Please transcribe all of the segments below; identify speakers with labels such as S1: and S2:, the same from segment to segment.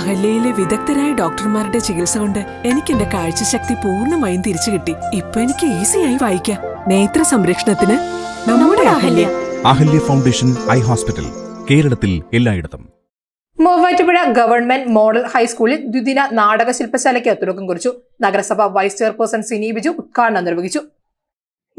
S1: അഹല്യയിലെ വിദഗ്ധരായ ഡോക്ടർമാരുടെ ചികിത്സ കൊണ്ട് എനിക്ക് എന്റെ കാഴ്ചശക്തി പൂർണമായും തിരിച്ചു കിട്ടി. ഇപ്പൊ എനിക്ക് ഈസിയായി വായിക്കാം. നേത്ര സംരക്ഷണത്തിന് നമ്മുടെ Ahalya.
S2: Ahalya foundation eye hospital കേരളത്തിൽ എല്ലായിടത്തും.
S3: മൂവാറ്റുപുഴ ഗവൺമെന്റ് മോഡൽ ഹൈസ്കൂളിൽ ദ്വിദിന നാടക ശില്പശാലയ്ക്ക് തുടക്കം കുറിച്ചു. നഗരസഭ വൈസ് ചെയർപേഴ്സൺ സിനി ബിജു ഉദ്ഘാടനം നിർവഹിച്ചു.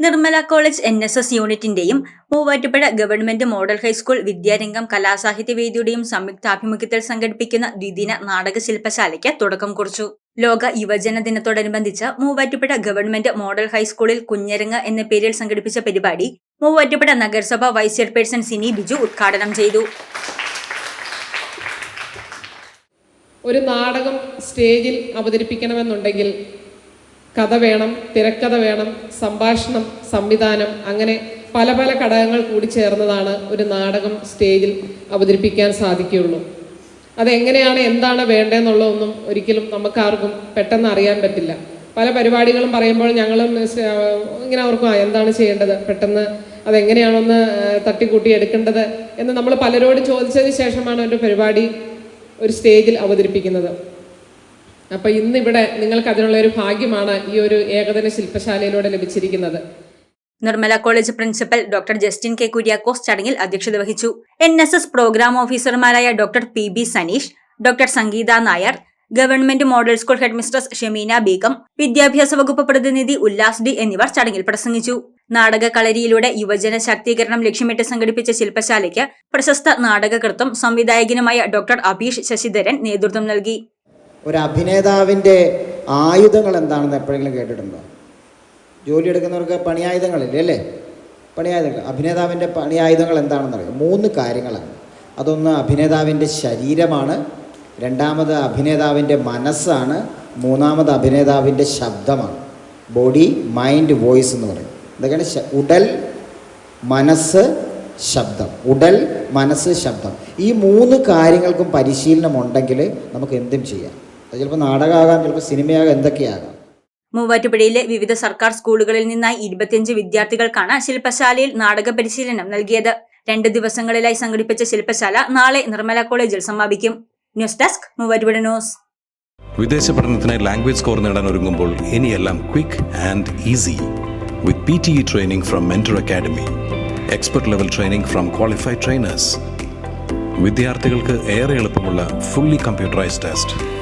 S4: Nirmala college N S S യൂണിറ്റിന്റെയും Muvattupuzha government model high school Vidyarangam കലാസാഹിത്യ വേദിയുടെയും സംയുക്താഭിമുഖ്യത്തിൽ സംഘടിപ്പിക്കുന്ന ദ്വിദിന നാടക ശില്പശാലയ്ക്ക് തുടക്കം കുറിച്ചു. ലോക യുവജന ദിനത്തോടനുബന്ധിച്ച് മൂവാറ്റുപുഴ ഗവൺമെന്റ് മോഡൽ ഹൈസ്കൂളിൽ കുഞ്ഞരങ്ങ് എന്ന പേരിൽ സംഘടിപ്പിച്ച പരിപാടി മൂവാറ്റുപുഴ നഗരസഭ വൈസ് ചെയർപേഴ്സൺ സിനി ബിജു ഉദ്ഘാടനം ചെയ്തു.
S5: ഒരു നാടകം സ്റ്റേജിൽ അവതരിപ്പിക്കണമെന്നുണ്ടെങ്കിൽ കഥ വേണം തിരക്കഥ വേണം സംഭാഷണം സംവിധാനം അങ്ങനെ പല പല ഘടകങ്ങൾ കൂടി ചേർന്നതാണ് ഒരു നാടകം സ്റ്റേജിൽ അവതരിപ്പിക്കാൻ സാധിക്കുകയുള്ളൂ. അതെങ്ങനെയാണ് എന്താണ് വേണ്ടതെന്നുള്ളതൊന്നും ഒരിക്കലും നമുക്കാർക്കും പെട്ടെന്ന് അറിയാൻ പറ്റില്ല. പല പരിപാടികളും പറയുമ്പോൾ ഞങ്ങളും ഇങ്ങനെ ഓർക്കും "ആ, എന്താണ് ചെയ്യേണ്ടത്? പെട്ടെന്ന് അതെങ്ങനെയാണൊന്ന് തട്ടിക്കൂട്ടി എടുക്കേണ്ടത്? എന്ന് നമ്മൾ പലരോട് ചോദിച്ചതിന് ശേഷമാണ് ഒരു പരിപാടി ഒരു സ്റ്റേജിൽ അവതരിപ്പിക്കുന്നത്. അപ്പോൾ ഇന്നിവിടെ നിങ്ങൾക്ക് അതിനുള്ള ഒരു ഭാഗ്യമാണ് ഈ ഒരു ഏകദിന ശില്പശാലയിലൂടെ ലഭിച്ചിരിക്കുന്നത്.
S4: Nirmala college principal doctor Justin K Kuriakose ചടങ്ങിൽ അധ്യക്ഷത വഹിച്ചു. എൻ എസ് എസ് പ്രോഗ്രാം ഓഫീസർമാരായ doctor P B Saneesh doctor Sangeetha Nair government model school headmistress Shemeena Begum വിദ്യാഭ്യാസ വകുപ്പ് പ്രതിനിധി ഉല്ലാസ് ഡി എന്നിവർ ചടങ്ങിൽ പ്രസംഗിച്ചു. നാടക കളരിയിലൂടെ യുവജന ശാക്തീകരണം ലക്ഷ്യമിട്ട് സംഘടിപ്പിച്ച ശില്പശാലയ്ക്ക് പ്രശസ്ത നാടകകൃത്തും സംവിധായകനുമായ ഡോക്ടർ അബീഷ് ശശിധരൻ നേതൃത്വം നൽകി.
S6: ഒരു അഭിനേതാവിന്റെ ആയുധങ്ങൾ എന്താണെന്ന് എപ്പോഴെങ്കിലും കേട്ടിട്ടുണ്ടോ? ജോലി എടുക്കുന്നവർക്ക് പണിയായുധങ്ങളില്ലേ അല്ലേ? പണിയായുധങ്ങൾ അഭിനേതാവിന്റെ പണിയായുധങ്ങൾ എന്താണെന്ന് അറിയാം? മൂന്ന് കാര്യങ്ങളാണ്. അതൊന്ന് അഭിനേതാവിന്റെ ശരീരമാണ് രണ്ടാമത് അഭിനേതാവിന്റെ മനസ്സാണ് മൂന്നാമത് അഭിനേതാവിന്റെ ശബ്ദമാണ്. ബോഡി മൈൻഡ് വോയിസ് എന്ന് പറയും. ഇതൊക്കെയാണ് ഉടൽ മനസ്സ് ശബ്ദം. ഉടൽ മനസ്സ് ശബ്ദം. ഈ മൂന്ന് കാര്യങ്ങൾക്കും പരിശീലനം ഉണ്ടെങ്കിൽ നമുക്ക് എന്തും ചെയ്യാം. അത് ചിലപ്പോൾ നാടകമാകാം ചിലപ്പോൾ സിനിമയാകാം എന്തൊക്കെയാകാം.
S4: മൂവാറ്റുപുഴയിലെ വിവിധ സർക്കാർ സ്കൂളുകളിൽ നിന്നായി ഇരുപത്തിയഞ്ച് വിദ്യാർത്ഥികൾക്കാണ് ശില്പശാലയിൽ നാടക പരിശീലനം നൽകിയത്. രണ്ട് ദിവസങ്ങളിലായി സംഘടിപ്പിച്ച ശില്പശാല നാളെ നിർമ്മല കോളേജിൽ സമാപിക്കും. News desk Muvattupuzha news.
S7: വിദേശ പഠനത്തിന് ലാംഗ്വേജ് സ്കോർ നേടാൻ ഒരുങ്ങുമ്പോൾ ഇനിയെല്ലാം quick and easy. With P T E training from Mentor Academy expert level training from qualified trainers വിദ്യാർത്ഥികൾക്ക് ഏറെ എളുപ്പമുള്ള ഫുള്ളി കമ്പ്യൂട്ടറൈസ്ഡ് ടെസ്റ്റ്